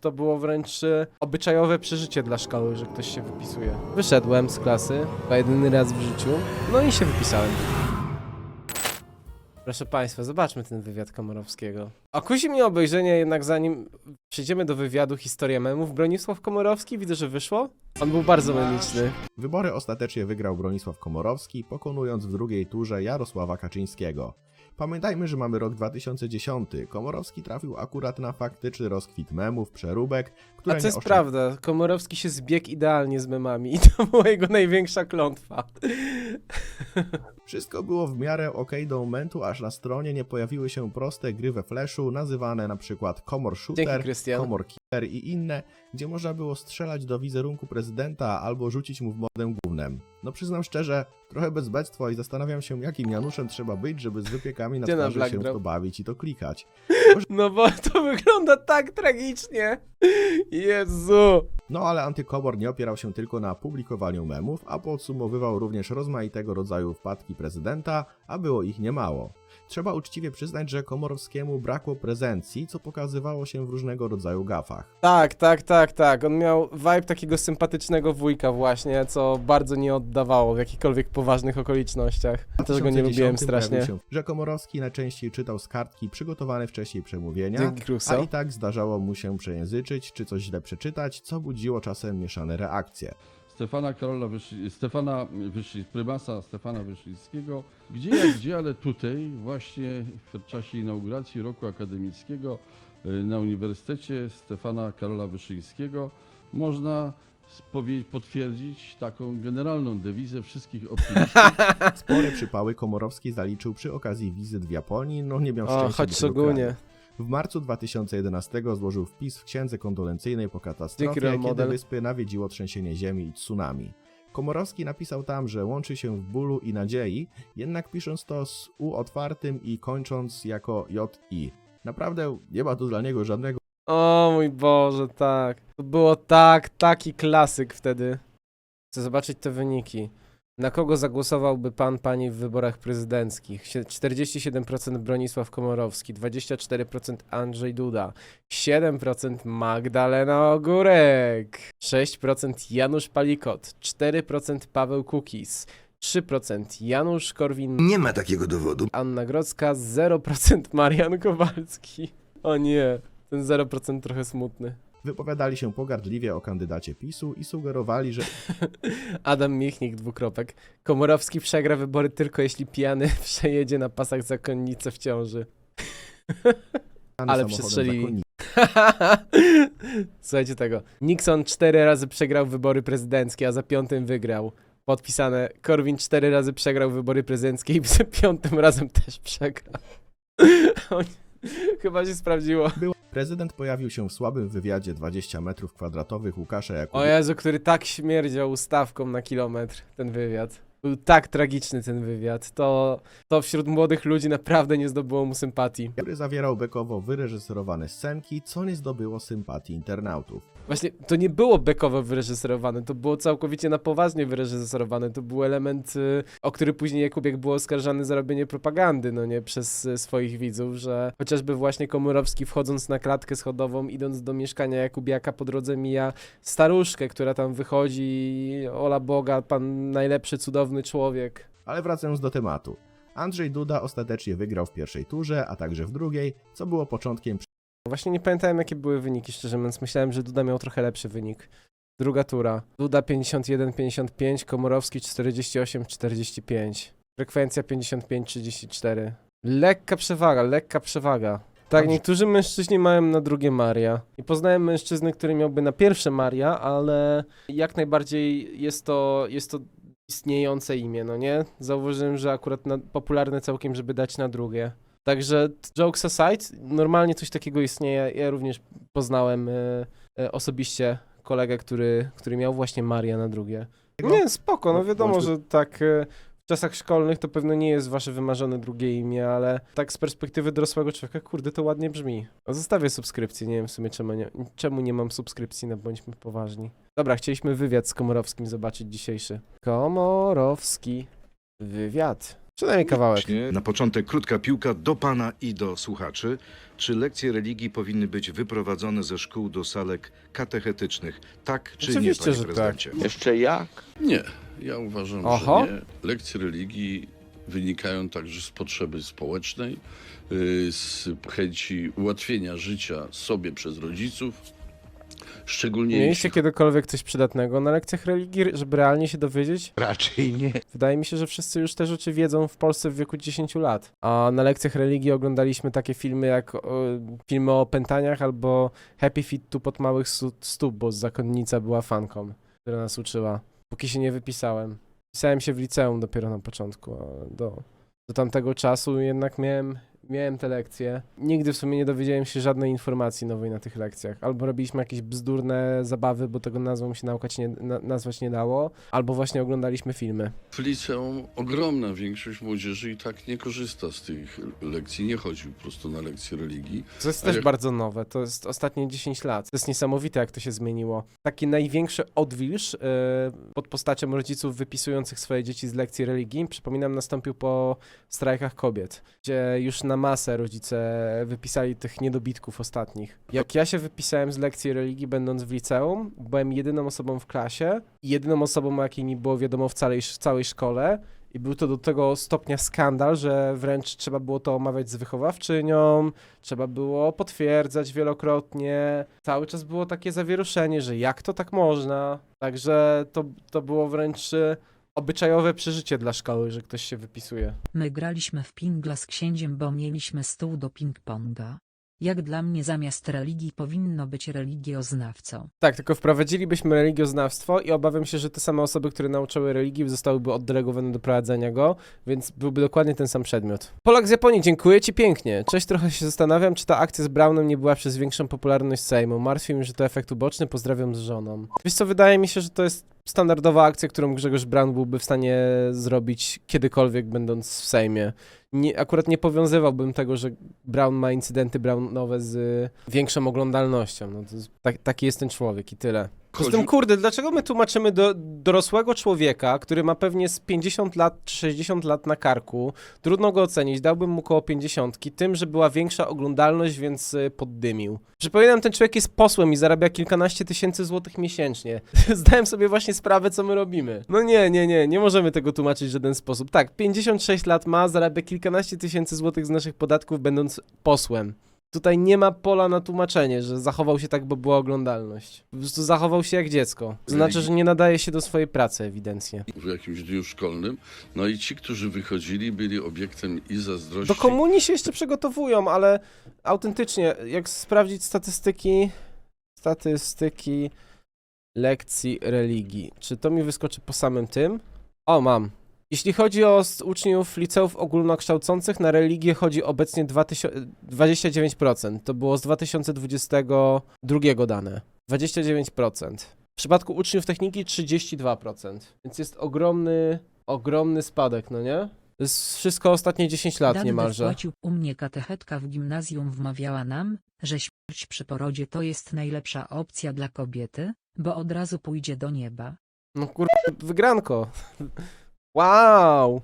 To było wręcz e, obyczajowe przeżycie dla szkoły, że ktoś się wypisuje. Wyszedłem z klasy, chyba jedyny raz w życiu, no i się wypisałem. Proszę Państwa, zobaczmy ten wywiad Komorowskiego. A kusi mnie obejrzenie jednak zanim przejdziemy do wywiadu Historia memów. Bronisław Komorowski, widzę, że wyszło. On był bardzo memiczny. Wybory ostatecznie wygrał Bronisław Komorowski, pokonując w drugiej turze Jarosława Kaczyńskiego. Pamiętajmy, że mamy rok 2010. Komorowski trafił akurat na faktyczny rozkwit memów, przeróbek, A które co nie jest oszczę- prawda, Komorowski się zbiegł idealnie z memami i to była jego największa klątwa. Wszystko było w miarę okej do momentu, aż na stronie nie pojawiły się proste gry we flashu, nazywane na przykład Dzięki, Shooter, Krystian. Komor Killer i inne, gdzie można było strzelać do wizerunku prezydenta albo rzucić mu w mordę gównem. No przyznam szczerze, trochę bezbectwo i zastanawiam się jakim Januszem trzeba być, żeby z wypiekami na Gdzie na twarzy Black się w Drop? to bawić i to klikać. No bo to wygląda tak tragicznie. Jezu. No ale antykomor nie opierał się tylko na publikowaniu memów, a podsumowywał również rozmaitego rodzaju wpadki prezydenta, a było ich niemało. Trzeba uczciwie przyznać, że Komorowskiemu brakło prezencji, co pokazywało się w różnego rodzaju gafach. Tak, tak, tak, tak. On miał vibe takiego sympatycznego wujka właśnie, co bardzo nie oddawało w jakichkolwiek poważnych okolicznościach. Też go nie 2010 lubiłem pojawił strasznie. Się, że Komorowski najczęściej czytał z kartki przygotowane wcześniej przemówienia, Dzięki, a Kruso. i tak zdarzało mu się przejęzyczyć czy coś źle przeczytać, co budziło czasem mieszane reakcje. Stefana Karola Wyszy... Stefana Wyszy... prymasa Stefana Wyszyńskiego, gdzie jak gdzie, ale tutaj właśnie w czasie inauguracji roku akademickiego y, na Uniwersytecie Stefana Karola Wyszyńskiego można potwierdzić taką generalną dewizę wszystkich optymistów. Spore przypały Komorowski zaliczył przy okazji wizyt w Japonii, no nie miał O, szczęścia tego Shogunie. kraju. W marcu 2011 złożył wpis w księdze kondolencyjnej po katastrofie, kiedy model. wyspy nawiedziło trzęsienie ziemi i tsunami. Komorowski napisał tam, że łączy się w bólu i nadziei, jednak pisząc to z U otwartym i kończąc jako JI. Naprawdę nie ma tu dla niego żadnego O mój Boże, tak. To było tak, taki klasyk wtedy. Chcę zobaczyć te wyniki. Na kogo zagłosowałby pan, pani w wyborach prezydenckich? Sie- 47% Bronisław Komorowski, 24% Andrzej Duda, 7% Magdalena Ogórek, 6% Janusz Palikot, 4% Paweł Kukis, 3% Janusz Korwin, Nie ma takiego dowodu. Anna Grodzka, 0% Marian Kowalski. O nie, ten 0% trochę smutny. Wypowiadali się pogardliwie o kandydacie PiSu i sugerowali, że Adam Michnik, dwukropek. Komorowski przegra wybory tylko jeśli pijany przejedzie na pasach zakonnicę w ciąży. Ale przestrzelili. Słuchajcie tego. Nixon cztery razy przegrał wybory prezydenckie, a za piątym wygrał. Podpisane. Korwin cztery razy przegrał wybory prezydenckie i za piątym razem też przegrał. Chyba się sprawdziło. Prezydent pojawił się w słabym wywiadzie 20 metrów kwadratowych Łukasza O Jakubiewicza. Jezu, który tak śmierdział ustawką na kilometr, ten wywiad. Był tak tragiczny ten wywiad. To, to wśród młodych ludzi naprawdę nie zdobyło mu sympatii. który zawierał bekowo wyreżyserowane scenki, co nie zdobyło sympatii internautów. Właśnie, to nie było bekowo wyreżyserowane, to było całkowicie na poważnie wyreżyserowane. To był element, y, o który później Jakubiek był oskarżany za robienie propagandy, no nie, przez y, swoich widzów, że chociażby właśnie Komorowski wchodząc na klatkę schodową, idąc do mieszkania Jakubiaka, po drodze mija staruszkę, która tam wychodzi, ola Boga, pan najlepszy, cudowny człowiek. Ale wracając do tematu. Andrzej Duda ostatecznie wygrał w pierwszej turze, a także w drugiej, co było początkiem Właśnie nie pamiętałem, jakie były wyniki, szczerze mówiąc. Myślałem, że Duda miał trochę lepszy wynik. Druga tura. Duda 51-55, Komorowski 48-45. Frekwencja 55-34. Lekka przewaga, lekka przewaga. Tak, niektórzy mężczyźni mają na drugie Maria. I poznałem mężczyznę, który miałby na pierwsze Maria, ale jak najbardziej jest to, jest to istniejące imię, no nie? Zauważyłem, że akurat na, popularne całkiem, żeby dać na drugie. Także jokes aside, normalnie coś takiego istnieje. Ja również poznałem e, e, osobiście kolegę, który, który miał właśnie Maria na drugie. Nie, spoko, no No, wiadomo, bądźmy- że tak e, czasach szkolnych to pewno nie jest wasze wymarzone drugie imię, ale tak z perspektywy dorosłego człowieka, kurde, to ładnie brzmi. No, Zostawię subskrypcję, nie wiem w sumie czemu nie, czemu nie mam subskrypcji, no bądźmy poważni. Dobra, chcieliśmy wywiad z Komorowskim zobaczyć dzisiejszy. Komorowski. Wywiad. Przynajmniej kawałek. Na początek krótka piłka do pana i do słuchaczy. Czy lekcje religii powinny być wyprowadzone ze szkół do salek katechetycznych? Tak czy Oczywiście, nie, że panie tak. prezydencie? Jeszcze jak? Nie, ja uważam, Oho. że nie. Lekcje religii wynikają także z potrzeby społecznej, y, z chęci ułatwienia życia sobie przez rodziców. Szczególnie Mieliście jeśli kiedykolwiek coś przydatnego na lekcjach religii, żeby realnie się dowiedzieć? Raczej nie. Wydaje mi się, że wszyscy już te rzeczy wiedzą w Polsce w wieku 10 lat. A na lekcjach religii oglądaliśmy takie filmy jak o, filmy o opętaniach albo Happy Feet tu pod małych stóp, bo zakonnica była fanką, która nas uczyła. Póki się nie wypisałem. Pisałem się w liceum dopiero na początku, a do, do tamtego czasu jednak miałem, miałem te lekcje. Nigdy w sumie nie dowiedziałem się żadnej informacji nowej na tych lekcjach. Albo robiliśmy jakieś bzdurne zabawy, bo tego nazwą się naukać nie, na, nazwać nie dało, albo właśnie oglądaliśmy filmy. w liceum ogromna większość młodzieży i tak nie korzysta z tych lekcji, nie chodzi po prostu na lekcje religii. To jest też jak- bardzo nowe, to jest ostatnie 10 lat. To jest niesamowite, jak to się zmieniło. Taki największy odwilż yy, pod postacią rodziców wypisujących swoje dzieci z lekcji religii, przypominam, nastąpił po strajkach kobiet, gdzie już na masę rodzice wypisali tych niedobitków ostatnich. Jak ja się wypisałem z lekcji religii, będąc w liceum, byłem jedyną osobą w klasie jedyną osobą, o jakiej mi było wiadomo w całej, całej szkole. I był to do tego stopnia skandal, że wręcz trzeba było to omawiać z wychowawczynią, trzeba było potwierdzać wielokrotnie. Cały czas było takie zawieruszenie, że jak to tak można. Także to, to było wręcz e, obyczajowe przeżycie dla szkoły, że ktoś się wypisuje. My graliśmy w pingla z księciem, bo mieliśmy stół do ping-ponga. Jak dla mnie zamiast religii powinno być religioznawcą. Tak, tylko wprowadzilibyśmy religioznawstwo i obawiam się, że te same osoby, które nauczyły religii, zostałyby oddelegowane do prowadzenia go, więc byłby dokładnie ten sam przedmiot. Polak z Japonii, dziękuję ci pięknie. Cześć, trochę się zastanawiam, czy ta akcja z Brownem nie była przez większą popularność Sejmu. Martwi mnie, że to efekt uboczny, pozdrawiam z żoną. Wiesz co, wydaje mi się, że to jest standardowa akcja, którą Grzegorz Brown byłby w stanie zrobić kiedykolwiek będąc w Sejmie. Nie, akurat nie powiązywałbym tego, że Brown ma incydenty Brownowe z większą oglądalnością. No jest, tak, taki jest ten człowiek i tyle. Poza tym, Chodzi- kurde, dlaczego my tłumaczymy do dorosłego człowieka, który ma pewnie z 50 lat czy 60 lat na karku, trudno go ocenić, dałbym mu koło 50, tym, że była większa oglądalność, więc y, poddymił. Przypominam, ten człowiek jest posłem i zarabia kilkanaście tysięcy złotych miesięcznie. Zdałem sobie właśnie sprawę, co my robimy. No nie, nie, nie, nie możemy tego tłumaczyć w żaden sposób. Tak, 56 lat ma, zarabia kilkanaście tysięcy złotych z naszych podatków, będąc posłem. Tutaj nie ma pola na tłumaczenie, że zachował się tak, bo była oglądalność. Po prostu zachował się jak dziecko. To znaczy, że nie nadaje się do swojej pracy ewidentnie. w jakimś dniu szkolnym, no i ci, którzy wychodzili, byli obiektem i zazdrości. Do komunii się jeszcze przygotowują, ale autentycznie, jak sprawdzić statystyki, statystyki lekcji religii, czy to mi wyskoczy po samym tym? O, mam. Jeśli chodzi o uczniów liceów ogólnokształcących, na religię chodzi obecnie 2000 29%. To było z 2022 dane. 29%. W przypadku uczniów techniki 32%. Więc jest ogromny, ogromny spadek, no nie? To jest wszystko ostatnie 10 lat Dan niemalże. wypłacił u mnie katechetka w gimnazjum wmawiała nam, że śmierć przy porodzie to jest najlepsza opcja dla kobiety, bo od razu pójdzie do nieba. No kur... wygranko. Wow!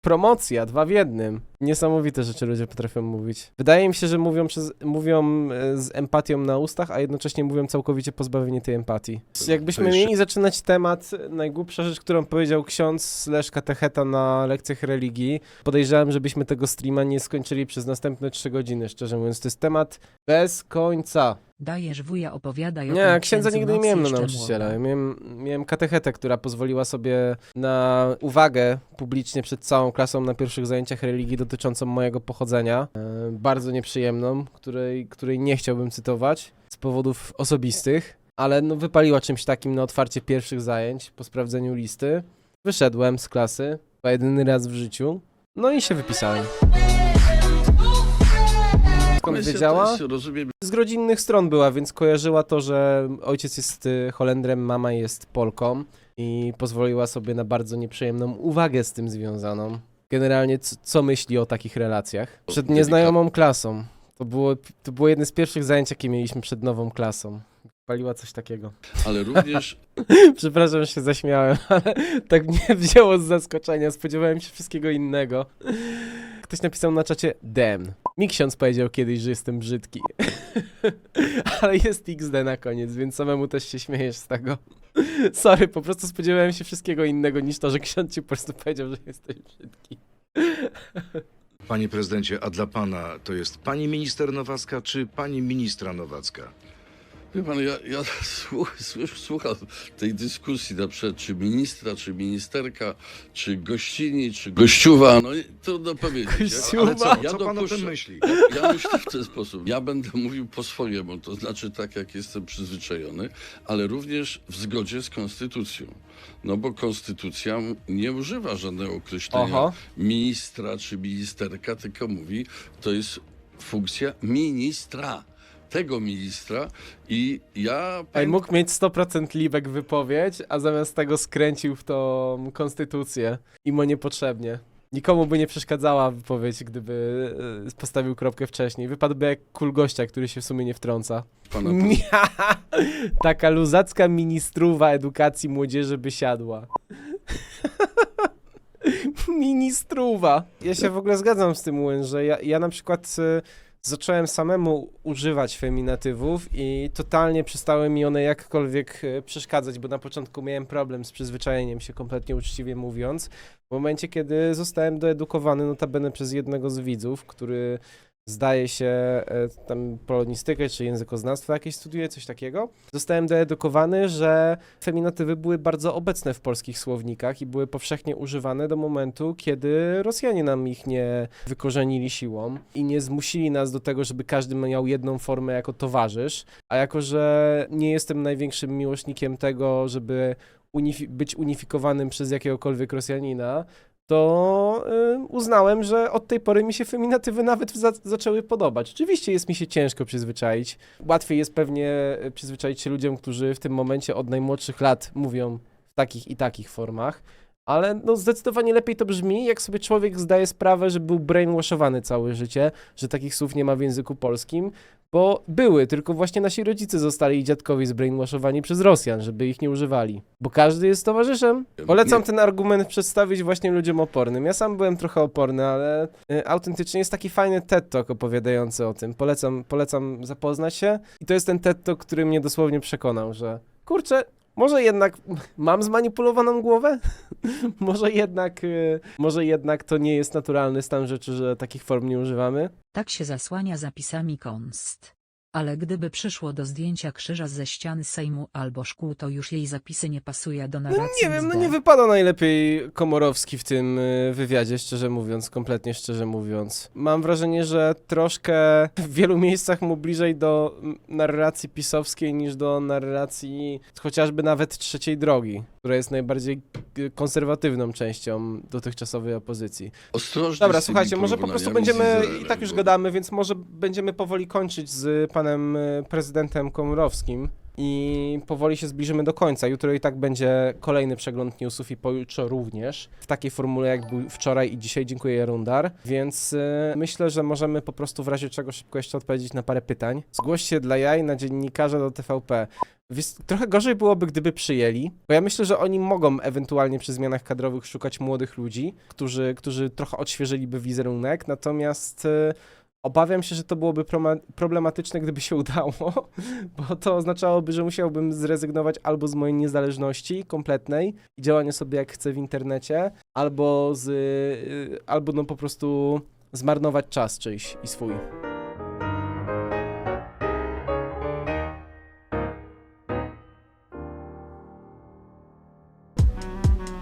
Promocja, dwa w jednym. Niesamowite rzeczy ludzie potrafią mówić. Wydaje mi się, że mówią, przez, mówią e, z empatią na ustach, a jednocześnie mówią całkowicie pozbawieni tej empatii. Jakbyśmy jeszcze- mieli zaczynać temat, najgłupsza rzecz, którą powiedział ksiądz slash katecheta na lekcjach religii, podejrzewam, żebyśmy tego streama nie skończyli przez następne trzy godziny, szczerze mówiąc. To jest temat bez końca. Dajesz wuja opowiadaj o Nie, księdza nigdy nie miałem na nauczyciela. Ja Miałem, miałem katechetę, która pozwoliła sobie na uwagę publicznie przed całą klasą na pierwszych zajęciach religii dotyczącą mojego pochodzenia. E, bardzo nieprzyjemną, której, której nie chciałbym cytować z powodów osobistych, ale no wypaliła czymś takim na otwarcie pierwszych zajęć po sprawdzeniu listy. Wyszedłem z klasy, po jedyny raz w życiu, no i się wypisałem. Skąd wiedziała? Z rodzinnych stron była, więc kojarzyła to, że ojciec jest y, Holendrem, mama jest Polką i pozwoliła sobie na bardzo nieprzyjemną uwagę z tym związaną. Generalnie, c- co myśli o takich relacjach? Przed nieznajomą klasą. To było, to było jedno z pierwszych zajęć, jakie mieliśmy przed nową klasą. paliła coś takiego. ale również Przepraszam, że się zaśmiałem, ale tak mnie wzięło z zaskoczenia. Spodziewałem się wszystkiego innego. Ktoś napisał na czacie damn. Mi ksiądz powiedział kiedyś, że jestem brzydki. ale jest XD na koniec, więc samemu też się śmiejesz z tego. Sorry, po prostu spodziewałem się wszystkiego innego niż to, że ksiądz ci po prostu powiedział, że jesteś brzydki. Panie prezydencie, a dla pana to jest pani minister Nowacka czy pani ministra Nowacka? Wie pan, ja, ja słuch, słuch, słucham tej dyskusji na przykład, czy ministra, czy ministerka, czy gościni, czy gościuwa, no trudno powiedzieć. Gościuwa. Ale co, Ja co pan o tym myśli? Ja myślę w ten sposób. Ja będę mówił po swojemu, to znaczy tak, jak jestem przyzwyczajony, ale również w zgodzie z konstytucją. No bo konstytucja nie używa żadnego określenia Oho. ministra czy ministerka, tylko mówi, to jest funkcja ministra. Tego ministra i ja... Ej, mógł mieć 100% libek wypowiedź, a zamiast tego skręcił w tą konstytucję. I mu niepotrzebnie. Nikomu by nie przeszkadzała wypowiedź, gdyby e, postawił kropkę wcześniej. Wypadłby jak kul gościa, który się w sumie nie wtrąca. pana Taka luzacka ministruwa edukacji młodzieży by siadła. ministruwa. Ja się w ogóle zgadzam z tym, że ja, ja na przykład e, zacząłem samemu używać feminatywów i totalnie przestały mi one jakkolwiek e, przeszkadzać, bo na początku miałem problem z przyzwyczajeniem się, kompletnie uczciwie mówiąc. W momencie, kiedy zostałem doedukowany notabene przez jednego z widzów, który zdaje się e, tam polonistykę czy językoznawstwo jakieś studiuje, coś takiego. Zostałem doedukowany, że feminatywy były bardzo obecne w polskich słownikach i były powszechnie używane do momentu, kiedy Rosjanie nam ich nie wykorzenili siłą i nie zmusili nas do tego, żeby każdy miał jedną formę jako towarzysz, a jako, że nie jestem największym miłośnikiem tego, żeby unifi- być unifikowanym przez jakiegokolwiek Rosjanina, to y, uznałem, że od tej pory mi się feminatywy nawet za zaczęły podobać. Oczywiście jest mi się ciężko przyzwyczaić. Łatwiej jest pewnie y, przyzwyczaić się ludziom, którzy w tym momencie od najmłodszych lat mówią w takich i takich formach. Ale no zdecydowanie lepiej to brzmi, jak sobie człowiek zdaje sprawę, że był brainwashowany całe życie, że takich słów nie ma w języku polskim, bo były, tylko właśnie nasi rodzice zostali i dziadkowie zbrainwashowani przez Rosjan, żeby ich nie używali. Bo każdy jest towarzyszem. Polecam ten argument przedstawić właśnie ludziom opornym. Ja sam byłem trochę oporny, ale y, autentycznie jest taki fajny TED Talk opowiadający o tym. Polecam, polecam zapoznać się. I to jest ten TED Talk, który mnie dosłownie przekonał, że kurczę, może jednak mam zmanipulowaną głowę? może jednak, y, może jednak to nie jest naturalny stan rzeczy, że takich form nie używamy? Tak się zasłania zapisami konst. Ale gdyby przyszło do zdjęcia krzyża ze ściany Sejmu albo szkół, to już jej zapisy nie pasuje do No narracji. nie wiem, no nie wypada najlepiej Komorowski w tym y, wywiadzie, szczerze mówiąc, kompletnie szczerze mówiąc. Mam wrażenie, że troszkę w wielu miejscach mu bliżej do narracji pisowskiej niż do narracji chociażby nawet trzeciej drogi, która jest najbardziej y, konserwatywną częścią dotychczasowej opozycji. Ostrożnie Dobra, słuchajcie, może po prostu będziemy, i tak już gadamy, więc może będziemy powoli kończyć z panem y, prezydentem Komorowskim i powoli się zbliżymy do końca. Jutro i tak będzie kolejny przegląd newsów i pojutrze również, w takiej formule jak był wczoraj i dzisiaj. Dziękuję Jarundar, więc y, myślę, że możemy po prostu w razie czego szybko jeszcze odpowiedzieć na parę pytań. Zgłoś się dla jaj na dziennikarza do TVP. Wiesz, trochę gorzej byłoby, gdyby przyjęli, bo ja myślę, że oni mogą ewentualnie przy zmianach kadrowych szukać młodych ludzi, którzy, którzy trochę odświeżyliby wizerunek, natomiast e, obawiam się, że to byłoby problematyczne, gdyby się udało, bo to oznaczałoby, że musiałbym zrezygnować albo z mojej niezależności kompletnej i działania sobie jak chcę w internecie, albo z, e, albo no po prostu zmarnować czas czyjś i swój.